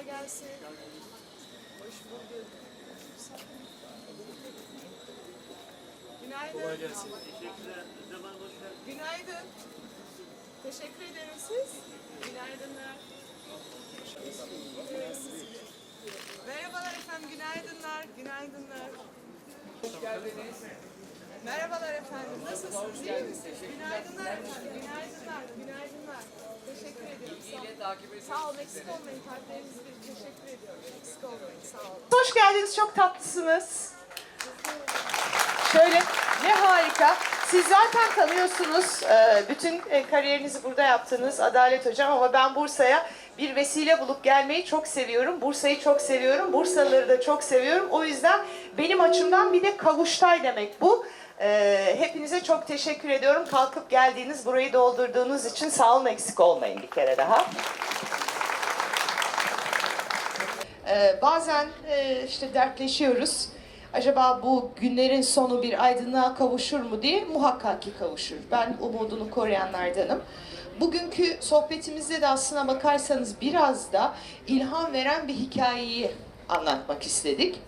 Kolay gelsin. Hoş bulduk. Günaydın. Kolay gelsin. Günaydın. Teşekkür ederim siz. Günaydınlar. Merhabalar efendim, günaydınlar. Günaydınlar. Hoş geldiniz. Merhabalar efendim, nasılsınız? İyi misiniz? Günaydınlar efendim, günaydınlar. Günaydınlar. Teşekkür ediyorum. Sağ olun. Yine takip ediyoruz. Sağ olun, eksik olmayın. Teşekkür ediyorum. Eksik olmayın, sağ olun. Hoş geldiniz, çok tatlısınız. Şöyle, ne harika. Siz zaten tanıyorsunuz, e, bütün e, kariyerinizi burada yaptınız Adalet Hocam ama ben Bursa'ya bir vesile bulup gelmeyi çok seviyorum. Bursa'yı çok seviyorum, Bursalıları da çok seviyorum. O yüzden benim açımdan bir de kavuştay demek bu. E, Hepinize çok teşekkür ediyorum. Kalkıp geldiğiniz, burayı doldurduğunuz için sağ olun, eksik olmayın bir kere daha. Ee, bazen e, işte dertleşiyoruz. Acaba bu günlerin sonu bir aydınlığa kavuşur mu diye muhakkak ki kavuşur. Ben umudunu koruyanlardanım. Bugünkü sohbetimizde de aslına bakarsanız biraz da ilham veren bir hikayeyi anlatmak istedik.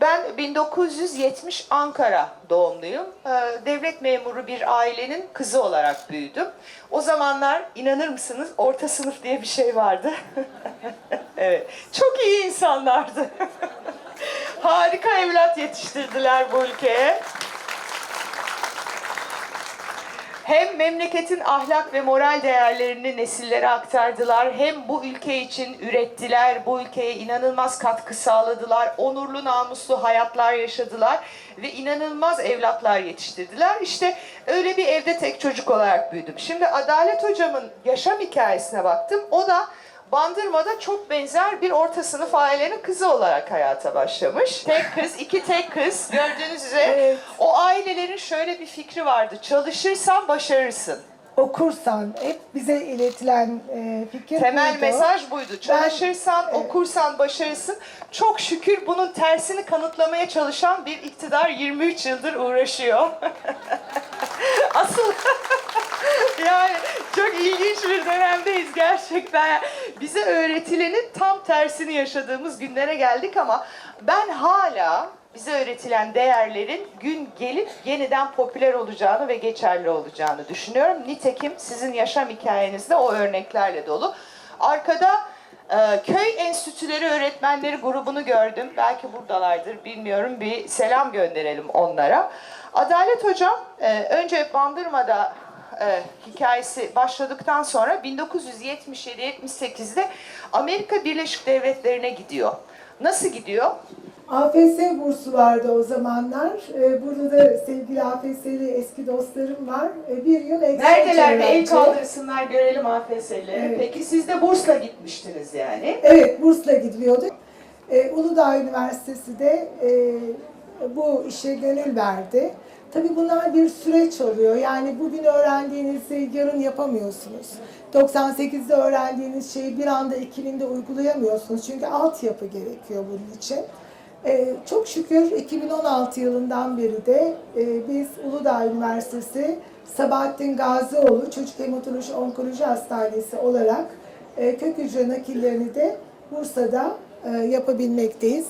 Ben 1970 Ankara doğumluyum. Ee, Devlet memuru bir ailenin kızı olarak büyüdüm. O zamanlar inanır mısınız orta sınıf diye bir şey vardı. evet. Çok iyi insanlardı. Harika evlat yetiştirdiler bu ülkeye. Hem memleketin ahlak ve moral değerlerini nesillere aktardılar, hem bu ülke için ürettiler, bu ülkeye inanılmaz katkı sağladılar, onurlu namuslu hayatlar yaşadılar ve inanılmaz evlatlar yetiştirdiler. İşte öyle bir evde tek çocuk olarak büyüdüm. Şimdi Adalet Hocam'ın yaşam hikayesine baktım. O da Bandırma'da çok benzer bir orta sınıf ailenin kızı olarak hayata başlamış. Tek kız, iki tek kız. Gördüğünüz üzere o ailelerin şöyle bir fikri vardı. Çalışırsan başarırsın. okursan hep bize iletilen e, fikir Temel buydu. mesaj buydu. Çalışırsan, okursan başarısın. Çok şükür bunun tersini kanıtlamaya çalışan bir iktidar 23 yıldır uğraşıyor. Asıl yani çok ilginç bir dönemdeyiz gerçekten. Bize öğretilenin tam tersini yaşadığımız günlere geldik ama ben hala bize öğretilen değerlerin gün gelip yeniden popüler olacağını ve geçerli olacağını düşünüyorum. Nitekim sizin yaşam hikayenizde o örneklerle dolu. Arkada e, köy enstitüleri öğretmenleri grubunu gördüm. Belki buradalardır bilmiyorum. Bir selam gönderelim onlara. Adalet Hocam e, önce Bandırma'da e, hikayesi başladıktan sonra 1977-78'de Amerika Birleşik Devletleri'ne gidiyor. Nasıl gidiyor? AFS bursu vardı o zamanlar. E, burada da sevgili AFS'li eski dostlarım var. E, bir yıl ekstra Neredeler bir el kaldırsınlar görelim AFS'leri. Evet. Peki siz de bursla gitmiştiniz yani. Evet, bursla gidiliyorduk. E, Uludağ Üniversitesi de e, bu işe gönül verdi. Tabii bunlar bir süreç oluyor. Yani bugün öğrendiğinizi yarın yapamıyorsunuz. 98'de öğrendiğiniz şeyi bir anda 2000'de uygulayamıyorsunuz. Çünkü altyapı gerekiyor bunun için. E, çok şükür 2016 yılından beri de e, biz Uludağ Üniversitesi Sabahattin Gazioğlu Çocuk Hematoloji Onkoloji Hastanesi olarak e, kök hücre nakillerini de Bursa'da e, yapabilmekteyiz.